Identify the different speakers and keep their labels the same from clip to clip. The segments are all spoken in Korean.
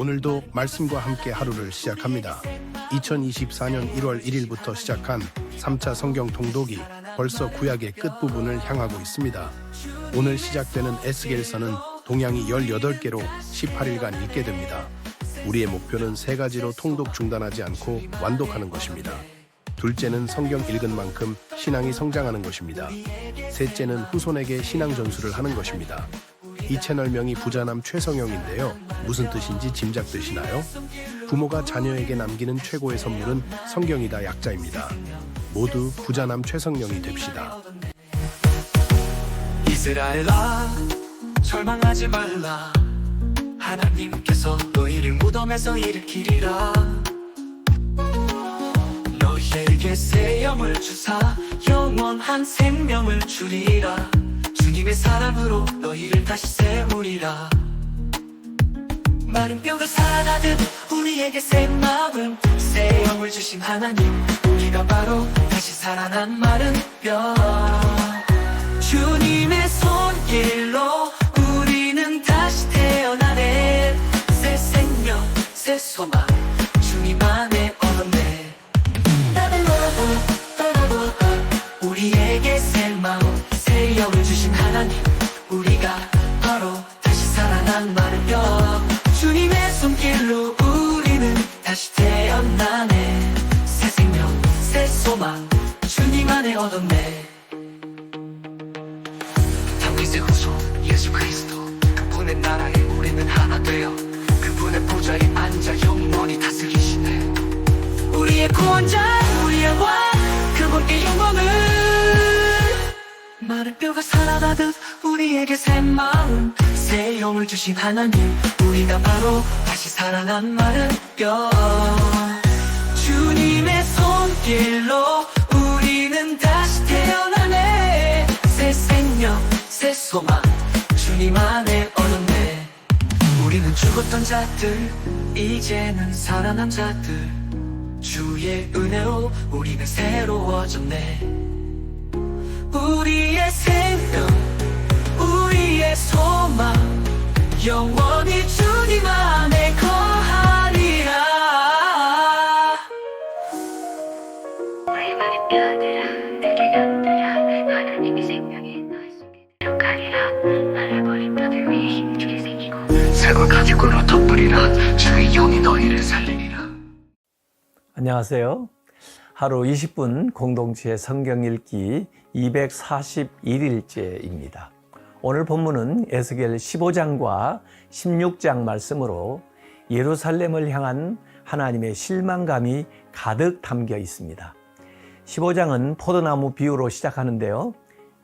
Speaker 1: 오늘도 말씀과 함께 하루를 시작합니다. 2024년 1월 1일부터 시작한 3차 성경 통독이 벌써 구약의 끝부분을 향하고 있습니다. 오늘 시작되는 에스겔서는 동양이 18개로 18일간 읽게 됩니다. 우리의 목표는 세 가지로 통독 중단하지 않고 완독하는 것입니다. 둘째는 성경 읽은 만큼 신앙이 성장하는 것입니다. 셋째는 후손에게 신앙 전수를 하는 것입니다. 이 채널명이 부자남 최성영인데요. 무슨 뜻인지 짐작되시나요? 부모가 자녀에게 남기는 최고의 선물은 성경이다 약자입니다. 모두 부자남 최성영이 됩시다.
Speaker 2: 이스라엘아 절망하지 말라 하나님께서 너희를 무덤에서 일으키리라 영을 주사 영원한 생명을 주리라. 주님의 사랑으로 너희를 다시 세우리라. 마른 뼈가 살아나듯 우리에게 새 마음 새 영을 주신 하나님 우리가 바로 다시 살아난 마른 뼈 구원자 우리의 왕 그분께 영광을. 마른 뼈가 살아나듯 우리에게 새 마음 새 영을 주신 하나님 우리가 바로 다시 살아난 마른 뼈. 주님의 손길로 우리는 다시 태어나네. 새 생명 새 소망 주님 안에 얻었네. 우리는 죽었던 자들 이제는 살아난 자들 주의 은혜로 우리는 새로워졌네. 우리의 생명 우리의 소망 영원히 주님 안에 거하리라.
Speaker 3: 우리 마른 뼈들아 내게 곁들여 하나님이 생명의 너의 속에 들어가리라. 나를 버린 뼈들 위에 힘주게 생기고
Speaker 2: 새걸 가죽으로 덮으리라. 주의 영이 너희를 살리리라
Speaker 4: 안녕하세요. 하루 20분 공동체 성경 읽기 241일째입니다. 오늘 본문은 에스겔 15장과 16장 말씀으로 예루살렘을 향한 하나님의 실망감이 가득 담겨 있습니다. 15장은 포도나무 비유로 시작하는데요.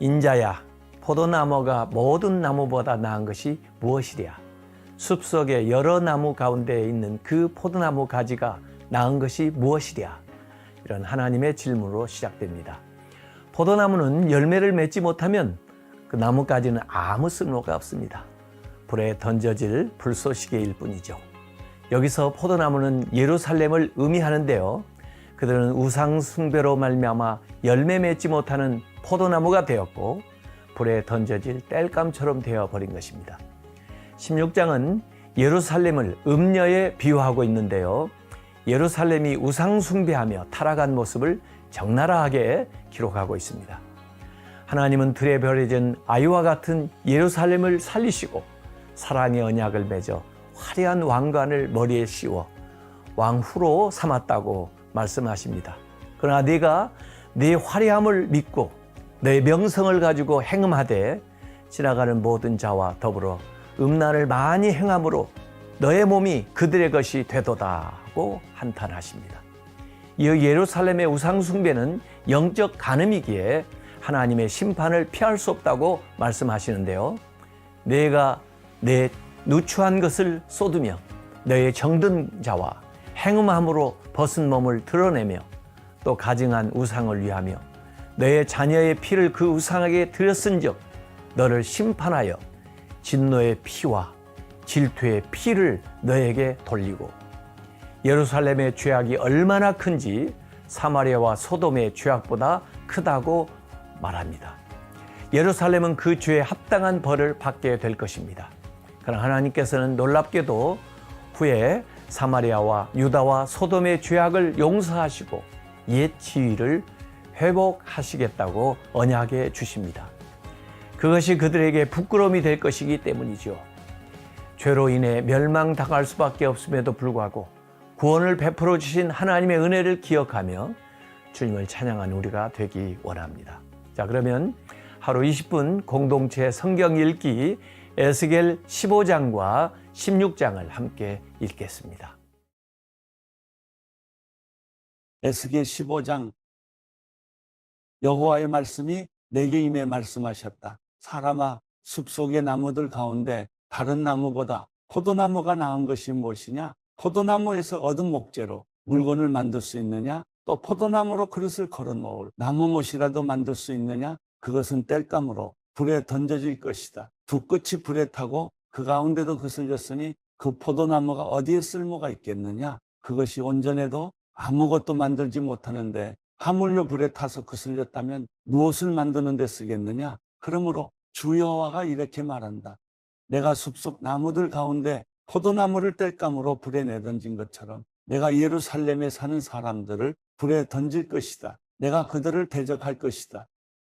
Speaker 4: 인자야, 포도나무가 모든 나무보다 나은 것이 무엇이랴? 숲속의 여러 나무 가운데 있는 그 포도나무 가지가 나은 것이 무엇이랴? 이런 하나님의 질문으로 시작됩니다. 포도나무는 열매를 맺지 못하면 그 나무까지는 아무 쓸모가 없습니다. 불에 던져질 불쏘시개일 뿐이죠. 여기서 포도나무는 예루살렘을 의미하는데요. 그들은 우상 숭배로 말미암아 열매 맺지 못하는 포도나무가 되었고 불에 던져질 땔감처럼 되어 버린 것입니다. 16장은 예루살렘을 음녀에 비유하고 있는데요. 예루살렘이 우상 숭배하며 타락한 모습을 적나라하게 기록하고 있습니다. 하나님은 들에 버려진 아이와 같은 예루살렘을 살리시고 사랑의 언약을 맺어 화려한 왕관을 머리에 씌워 왕후로 삼았다고 말씀하십니다. 그러나 네가 네 화려함을 믿고 내 명성을 가지고 행음하되 지나가는 모든 자와 더불어 음란을 많이 행함으로 너의 몸이 그들의 것이 되도다고 한탄하십니다. 이어 예루살렘의 우상숭배는 영적 간음이기에 하나님의 심판을 피할 수 없다고 말씀하시는데요. 내가 내 누추한 것을 쏟으며 너의 정든 자와 행음함으로 벗은 몸을 드러내며 또 가증한 우상을 위하며 너의 자녀의 피를 그 우상에게 드렸은즉 너를 심판하여 진노의 피와 질투의 피를 너에게 돌리고 예루살렘의 죄악이 얼마나 큰지 사마리아와 소돔의 죄악보다 크다고 말합니다. 예루살렘은 그 죄에 합당한 벌을 받게 될 것입니다. 그러나 하나님께서는 놀랍게도 후에 사마리아와 유다와 소돔의 죄악을 용서하시고 옛 지위를 회복하시겠다고 언약해 주십니다. 그것이 그들에게 부끄러움이 될 것이기 때문이죠. 죄로 인해 멸망당할 수밖에 없음에도 불구하고 구원을 베풀어 주신 하나님의 은혜를 기억하며 주님을 찬양하는 우리가 되기 원합니다. 자, 그러면 하루 20분 공동체 성경 읽기 에스겔 15장과 16장을 함께 읽겠습니다.
Speaker 5: 에스겔 15장 여호와의 말씀이 내게 임해 말씀하셨다. 사람아 숲속의 나무들 가운데 다른 나무보다 포도나무가 나은 것이 무엇이냐? 포도나무에서 얻은 목재로 물건을 만들 수 있느냐? 또 포도나무로 그릇을 걸어 놓을 나무못이라도 만들 수 있느냐? 그것은 땔감으로 불에 던져질 것이다. 두 끝이 불에 타고 그 가운데도 그슬렸으니 그 포도나무가 어디에 쓸모가 있겠느냐? 그것이 온전해도 아무것도 만들지 못하는데 하물며 불에 타서 그슬렸다면 무엇을 만드는 데 쓰겠느냐? 그러므로 주 여호와가 이렇게 말한다. 내가 숲속 나무들 가운데 포도나무를 땔감으로 불에 내던진 것처럼 내가 예루살렘에 사는 사람들을 불에 던질 것이다. 내가 그들을 대적할 것이다.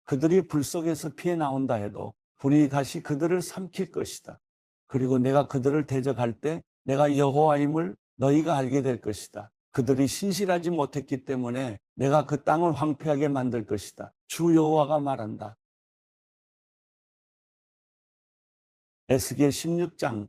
Speaker 5: 그들이 불 속에서 피해 나온다 해도 불이 다시 그들을 삼킬 것이다. 그리고 내가 그들을 대적할 때 내가 여호와임을 너희가 알게 될 것이다. 그들이 신실하지 못했기 때문에 내가 그 땅을 황폐하게 만들 것이다. 주 여호와가 말한다. 에스겔 16장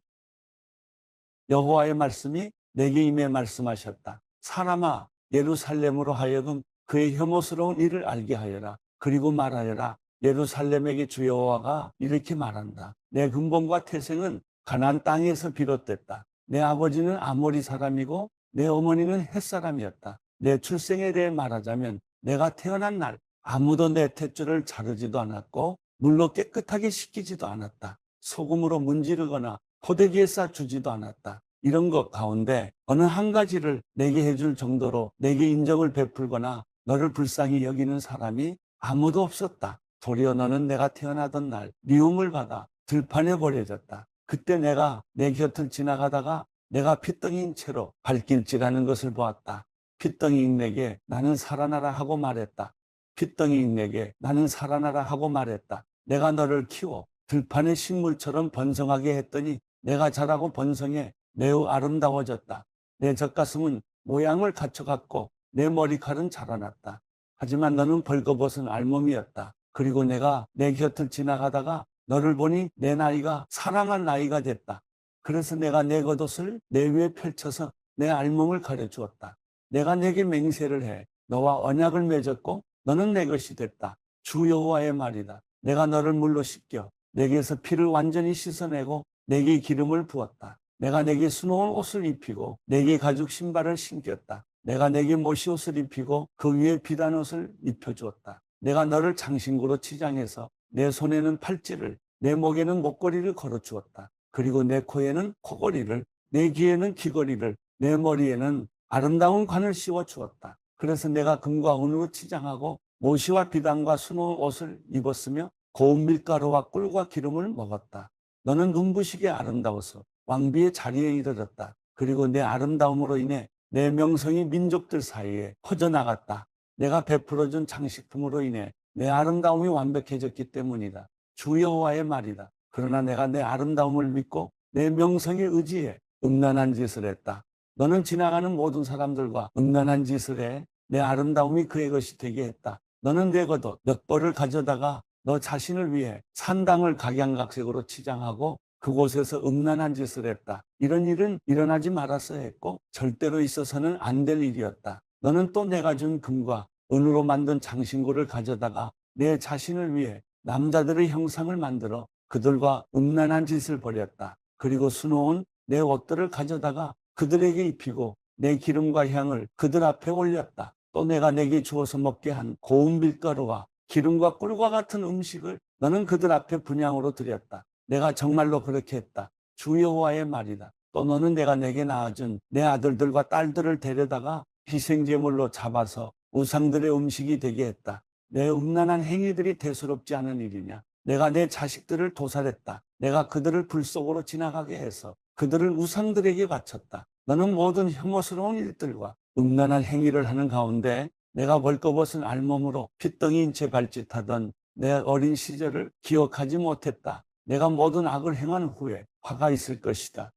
Speaker 5: 여호와의 말씀이 내게 임해 말씀하셨다. 사람아 예루살렘으로 하여금 그의 혐오스러운 일을 알게 하여라. 그리고 말하여라. 예루살렘에게 주 여호와가 이렇게 말한다. 내 근본과 태생은 가나안 땅에서 비롯됐다. 내 아버지는 아모리 사람이고 내 어머니는 햇사람이었다. 내 출생에 대해 말하자면 내가 태어난 날 아무도 내 탯줄을 자르지도 않았고 물로 깨끗하게 씻기지도 않았다. 소금으로 문지르거나 포대기에 싸주지도 않았다. 이런 것 가운데 어느 한 가지를 내게 해줄 정도로 내게 인정을 베풀거나 너를 불쌍히 여기는 사람이 아무도 없었다. 도리어 너는 내가 태어나던 날 미움을 받아 들판에 버려졌다. 그때 내가 내 곁을 지나가다가 내가 피덩이인 채로 발길질하는 것을 보았다. 피덩이인 내게 나는 살아나라 하고 말했다. 피덩이인 내게 나는 살아나라 하고 말했다. 내가 너를 키워 들판의 식물처럼 번성하게 했더니 내가 자라고 번성해 매우 아름다워졌다. 내 젖가슴은 모양을 갖춰갔고 내 머리칼은 자라났다. 하지만 너는 벌거벗은 알몸이었다. 그리고 내가 내 곁을 지나가다가 너를 보니 내 나이가 사랑한 나이가 됐다. 그래서 내가 내 겉옷을 내 위에 펼쳐서 내 알몸을 가려주었다. 내가 내게 맹세를 해 너와 언약을 맺었고 너는 내 것이 됐다. 주 여호와의 말이다. 내가 너를 물로 씻겨 내게서 피를 완전히 씻어내고 내게 기름을 부었다. 내가 내게 수놓은 옷을 입히고 내게 가죽 신발을 신겼다. 내가 내게 모시옷을 입히고 그 위에 비단 옷을 입혀주었다. 내가 너를 장신구로 치장해서 내 손에는 팔찌를 내 목에는 목걸이를 걸어주었다. 그리고 내 코에는 코걸이를 내 귀에는 귀걸이를 내 머리에는 아름다운 관을 씌워 주었다. 그래서 내가 금과 은으로 치장하고 모시와 비단과 수놓은 옷을 입었으며 고운 밀가루와 꿀과 기름을 먹었다. 너는 눈부시게 아름다워서 왕비의 자리에 이르렀다. 그리고 내 아름다움으로 인해 내 명성이 민족들 사이에 퍼져나갔다. 내가 베풀어준 장식품으로 인해 내 아름다움이 완벽해졌기 때문이다. 주 여호와의 말이다. 그러나 내가 내 아름다움을 믿고 내 명성에 의지해 음란한 짓을 했다. 너는 지나가는 모든 사람들과 음란한 짓을 해 내 아름다움이 그의 것이 되게 했다. 너는 내 겉옷 몇 벌을 가져다가 너 자신을 위해 산당을 각양각색으로 치장하고 그곳에서 음란한 짓을 했다. 이런 일은 일어나지 말았어야 했고 절대로 있어서는 안 될 일이었다. 너는 또 내가 준 금과 은으로 만든 장신구를 가져다가 내 자신을 위해 남자들의 형상을 만들어 그들과 음란한 짓을 벌였다. 그리고 수놓은 내 옷들을 가져다가 그들에게 입히고 내 기름과 향을 그들 앞에 올렸다. 또 내가 내게 주어서 먹게 한 고운 밀가루와 기름과 꿀과 같은 음식을 너는 그들 앞에 분양으로 드렸다. 내가 정말로 그렇게 했다. 주 여호와의 말이다. 또 너는 내가 내게 낳아준 내 아들들과 딸들을 데려다가 희생제물로 잡아서 우상들의 음식이 되게 했다. 내 음란한 행위들이 대수롭지 않은 일이냐? 내가 내 자식들을 도살했다. 내가 그들을 불 속으로 지나가게 해서 그들을 우상들에게 바쳤다. 너는 모든 혐오스러운 일들과 음란한 행위를 하는 가운데 내가 벌거벗은 알몸으로 핏덩이인 채 발짓하던 내 어린 시절을 기억하지 못했다. 내가 모든 악을 행한 후에 화가 있을 것이다.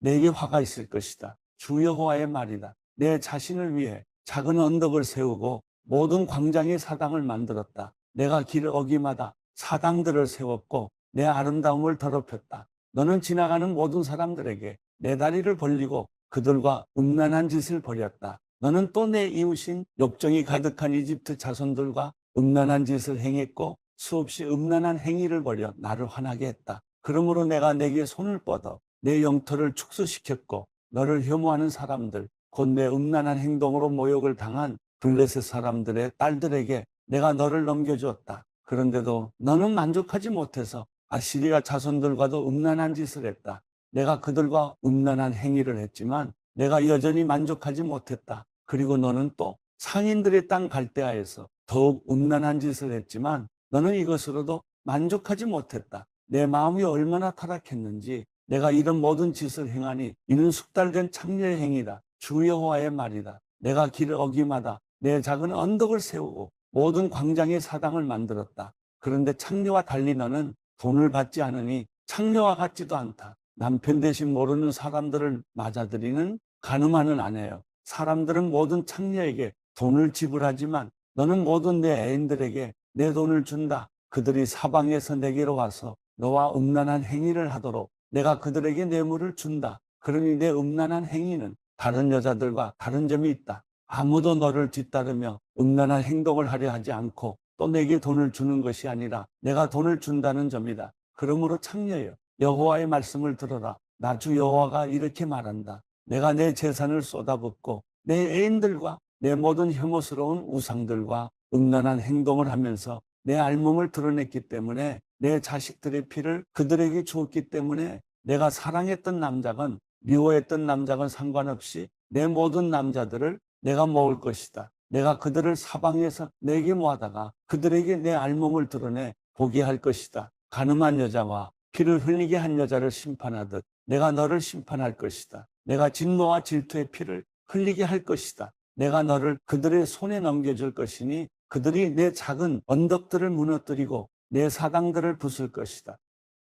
Speaker 5: 내게 화가 있을 것이다. 주 여호와의 말이다. 내 자신을 위해 작은 언덕을 세우고 모든 광장의 사당을 만들었다. 내가 길 어기마다 사당들을 세웠고 내 아름다움을 더럽혔다. 너는 지나가는 모든 사람들에게 내 다리를 벌리고 그들과 음란한 짓을 벌였다. 너는 또 내 이웃인 욕정이 가득한 이집트 자손들과 음란한 짓을 행했고 수없이 음란한 행위를 벌여 나를 화나게 했다. 그러므로 내가 내게 손을 뻗어 내 영토를 축소시켰고 너를 혐오하는 사람들 곧 내 음란한 행동으로 모욕을 당한 블레셋 사람들의 딸들에게 내가 너를 넘겨주었다. 그런데도 너는 만족하지 못해서 아시리아 자손들과도 음란한 짓을 했다. 내가 그들과 음란한 행위를 했지만 내가 여전히 만족하지 못했다. 그리고 너는 또 상인들의 땅 갈대아에서 더욱 음란한 짓을 했지만 너는 이것으로도 만족하지 못했다. 내 마음이 얼마나 타락했는지 내가 이런 모든 짓을 행하니 이는 숙달된 창녀의 행위다. 주 여호와의 말이다. 내가 길 어기마다 내 작은 언덕을 세우고 모든 광장의 사당을 만들었다. 그런데 창녀와 달리 너는 돈을 받지 않으니 창녀와 같지도 않다. 남편 대신 모르는 사람들을 맞아들이는 가늠하는 아내요. 사람들은 모든 창녀에게 돈을 지불하지만 너는 모든 내 애인들에게 내 돈을 준다. 그들이 사방에서 내게로 와서 너와 음란한 행위를 하도록 내가 그들에게 뇌물을 준다. 그러니 내 음란한 행위는 다른 여자들과 다른 점이 있다. 아무도 너를 뒤따르며 음란한 행동을 하려 하지 않고 또 내게 돈을 주는 것이 아니라 내가 돈을 준다는 점이다. 그러므로 창녀여 여호와의 말씀을 들어라. 나주 여호와가 이렇게 말한다. 내가 내 재산을 쏟아붓고 내 애인들과 내 모든 혐오스러운 우상들과 음란한 행동을 하면서 내 알몸을 드러냈기 때문에 내 자식들의 피를 그들에게 주었기 때문에 내가 사랑했던 남자건 미워했던 남자건 상관없이 내 모든 남자들을 내가 먹을 것이다. 내가 그들을 사방에서 내게 모아다가 그들에게 내 알몸을 드러내 보게 할 것이다. 가늠한 여자와 피를 흘리게 한 여자를 심판하듯 내가 너를 심판할 것이다. 내가 진노와 질투의 피를 흘리게 할 것이다. 내가 너를 그들의 손에 넘겨줄 것이니 그들이 내 작은 언덕들을 무너뜨리고 내 사당들을 부술 것이다.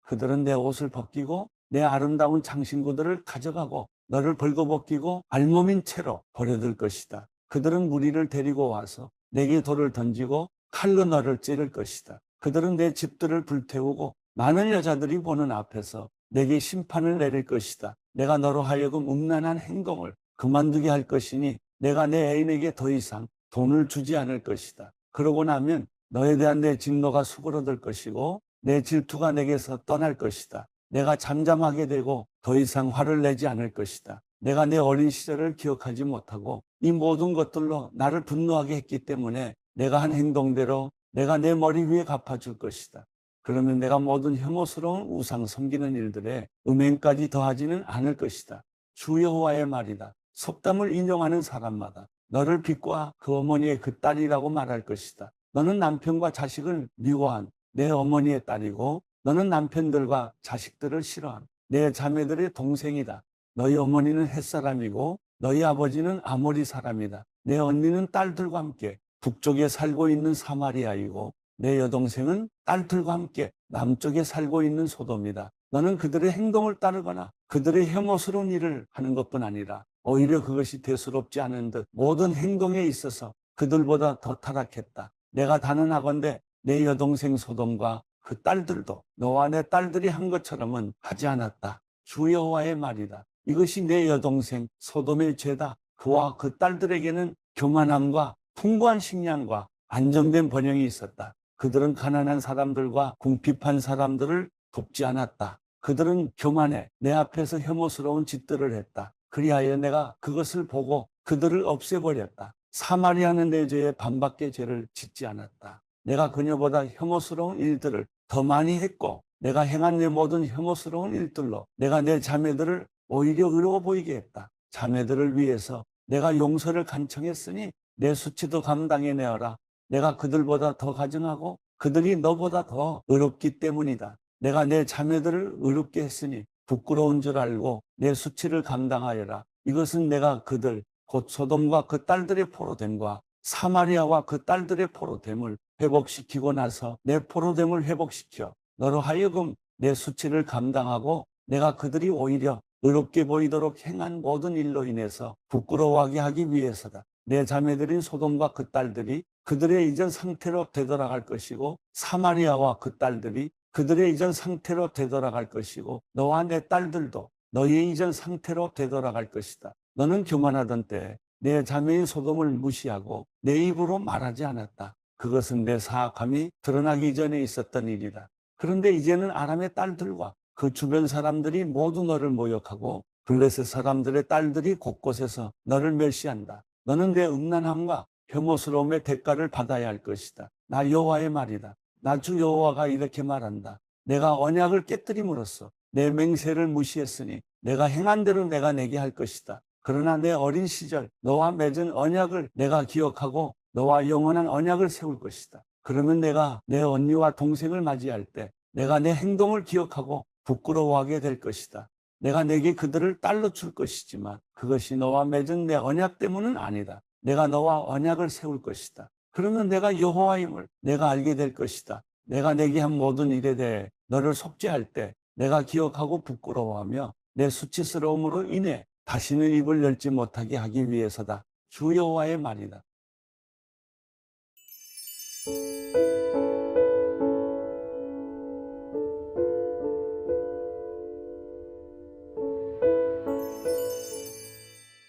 Speaker 5: 그들은 내 옷을 벗기고 내 아름다운 장신구들을 가져가고 너를 벌거벗기고 알몸인 채로 버려둘 것이다. 그들은 무리를 데리고 와서 내게 돌을 던지고 칼로 너를 찌를 것이다. 그들은 내 집들을 불태우고 많은 여자들이 보는 앞에서 내게 심판을 내릴 것이다. 내가 너로 하여금 음란한 행동을 그만두게 할 것이니 내가 내 애인에게 더 이상 돈을 주지 않을 것이다. 그러고 나면 너에 대한 내 진노가 수그러들 것이고 내 질투가 내게서 떠날 것이다. 내가 잠잠하게 되고 더 이상 화를 내지 않을 것이다. 내가 내 어린 시절을 기억하지 못하고 이 모든 것들로 나를 분노하게 했기 때문에 내가 한 행동대로 내가 내 머리 위에 갚아줄 것이다. 그러면 내가 모든 혐오스러운 우상 섬기는 일들에 음행까지 더하지는 않을 것이다. 주 여호와의 말이다. 속담을 인용하는 사람마다 너를 빛과 그 어머니의 그 딸이라고 말할 것이다. 너는 남편과 자식을 미워한 내 어머니의 딸이고 너는 남편들과 자식들을 싫어한 내 자매들의 동생이다. 너희 어머니는 햇사람이고 너희 아버지는 아모리 사람이다. 내 언니는 딸들과 함께 북쪽에 살고 있는 사마리아이고 내 여동생은 딸들과 함께 남쪽에 살고 있는 소돔이다. 너는 그들의 행동을 따르거나 그들의 혐오스러운 일을 하는 것뿐 아니라 오히려 그것이 대수롭지 않은 듯 모든 행동에 있어서 그들보다 더 타락했다. 내가 단언하건대 내 여동생 소돔과 그 딸들도 너와 내 딸들이 한 것처럼은 하지 않았다. 주 여호와의 말이다. 이것이 내 여동생 소돔의 죄다. 그와 그 딸들에게는 교만함과 풍부한 식량과 안정된 번영이 있었다. 그들은 가난한 사람들과 궁핍한 사람들을 돕지 않았다. 그들은 교만해 내 앞에서 혐오스러운 짓들을 했다. 그리하여 내가 그것을 보고 그들을 없애버렸다. 사마리아는 내 죄에 반밖에 죄를 짓지 않았다. 내가 그녀보다 혐오스러운 일들을 더 많이 했고 내가 행한 내 모든 혐오스러운 일들로 내가 내 자매들을 오히려 의로워 보이게 했다. 자매들을 위해서 내가 용서를 간청했으니 내 수치도 감당해 내어라. 내가 그들보다 더 가증하고 그들이 너보다 더 의롭기 때문이다. 내가 내 자매들을 의롭게 했으니 부끄러운 줄 알고 내 수치를 감당하여라. 이것은 내가 그들 곧 소돔과 그 딸들의 포로됨과 사마리아와 그 딸들의 포로됨을 회복시키고 나서 내 포로됨을 회복시켜 너로 하여금 내 수치를 감당하고 내가 그들이 오히려 의롭게 보이도록 행한 모든 일로 인해서 부끄러워하게 하기 위해서다. 내 자매들인 소돔과 그 딸들이 그들의 이전 상태로 되돌아갈 것이고 사마리아와 그 딸들이 그들의 이전 상태로 되돌아갈 것이고 너와 내 딸들도 너의 이전 상태로 되돌아갈 것이다. 너는 교만하던 때내 자매인 소돔을 무시하고 내 입으로 말하지 않았다. 그것은 내 사악함이 드러나기 전에 있었던 일이다. 그런데 이제는 아람의 딸들과 그 주변 사람들이 모두 너를 모욕하고 블레셋 사람들의 딸들이 곳곳에서 너를 멸시한다. 너는 내 음란함과 혐오스러움의 대가를 받아야 할 것이다. 나 여호와의 말이다. 나주 여호와가 이렇게 말한다. 내가 언약을 깨뜨림으로써 내 맹세를 무시했으니 내가 행한 대로 내가 내게 할 것이다. 그러나 내 어린 시절 너와 맺은 언약을 내가 기억하고 너와 영원한 언약을 세울 것이다. 그러면 내가 내 언니와 동생을 맞이할 때 내가 내 행동을 기억하고 부끄러워하게 될 것이다. 내가 내게 그들을 딸로 줄 것이지만 그것이 너와 맺은 내 언약 때문은 아니다. 내가 너와 언약을 세울 것이다. 그러면 내가 여호와임을 내가 알게 될 것이다. 내가 내게 한 모든 일에 대해 너를 속죄할 때 내가 기억하고 부끄러워하며 내 수치스러움으로 인해 다시는 입을 열지 못하게 하기 위해서다. 주 여호와의 말이다.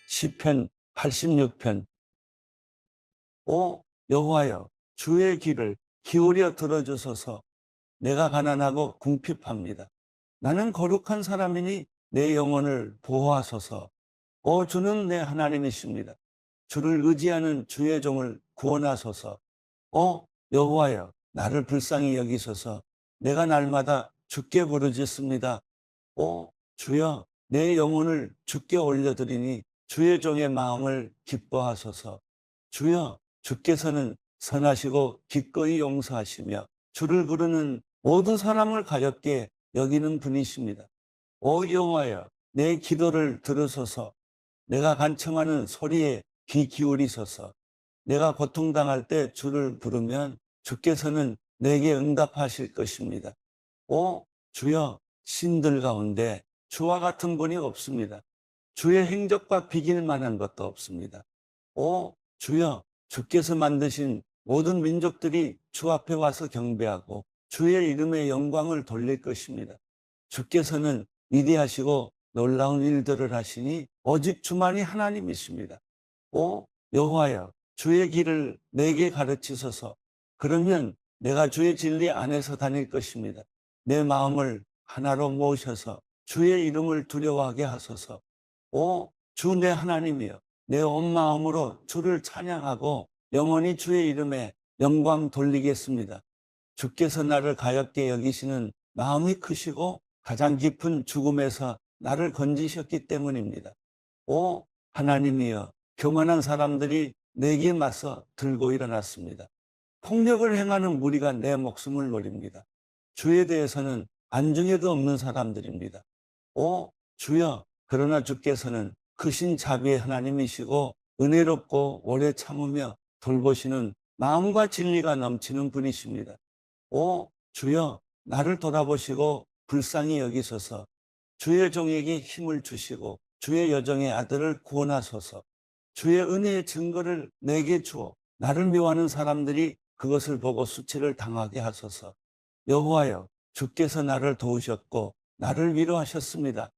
Speaker 5: 시편 86편 오 여호와여 주의 길을 기울여 들어주소서 내가 가난하고 궁핍합니다. 나는 거룩한 사람이니 내 영혼을 보호하소서. 오 주는 내 하나님이십니다. 주를 의지하는 주의 종을 구원하소서. 오 여호와여 나를 불쌍히 여기소서. 내가 날마다 주께 부르짖습니다. 오 주여 내 영혼을 주께 올려드리니 주의 종의 마음을 기뻐하소서. 주여 주께서는 선하시고 기꺼이 용서하시며 주를 부르는 모든 사람을 가볍게 여기는 분이십니다. 오 여호와여 내 기도를 들으소서 내가 간청하는 소리에 귀 기울이소서 내가 고통당할 때 주를 부르면 주께서는 내게 응답하실 것입니다. 오 주여 신들 가운데 주와 같은 분이 없습니다. 주의 행적과 비길 만한 것도 없습니다. 오 주여 주께서 만드신 모든 민족들이 주 앞에 와서 경배하고 주의 이름의 영광을 돌릴 것입니다. 주께서는 위대하시고 놀라운 일들을 하시니 오직 주만이 하나님이십니다. 오 여호와여 주의 길을 내게 가르치소서. 그러면 내가 주의 진리 안에서 다닐 것입니다. 내 마음을 하나로 모으셔서 주의 이름을 두려워하게 하소서. 오 주 내 하나님이여 내 온 마음으로 주를 찬양하고 영원히 주의 이름에 영광 돌리겠습니다. 주께서 나를 가엽게 여기시는 마음이 크시고 가장 깊은 죽음에서 나를 건지셨기 때문입니다. 오 하나님이여 교만한 사람들이 내게 맞서 들고 일어났습니다. 폭력을 행하는 무리가 내 목숨을 노립니다. 주에 대해서는 안중에도 없는 사람들입니다. 오 주여 그러나 주께서는 크신 자비의 하나님이시고 은혜롭고 오래 참으며 돌보시는 마음과 진리가 넘치는 분이십니다. 오 주여 나를 돌아보시고 불쌍히 여기소서. 주의 종에게 힘을 주시고 주의 여정의 아들을 구원하소서. 주의 은혜의 증거를 내게 주어 나를 미워하는 사람들이 그것을 보고 수치를 당하게 하소서. 여호와여 주께서 나를 도우셨고 나를 위로하셨습니다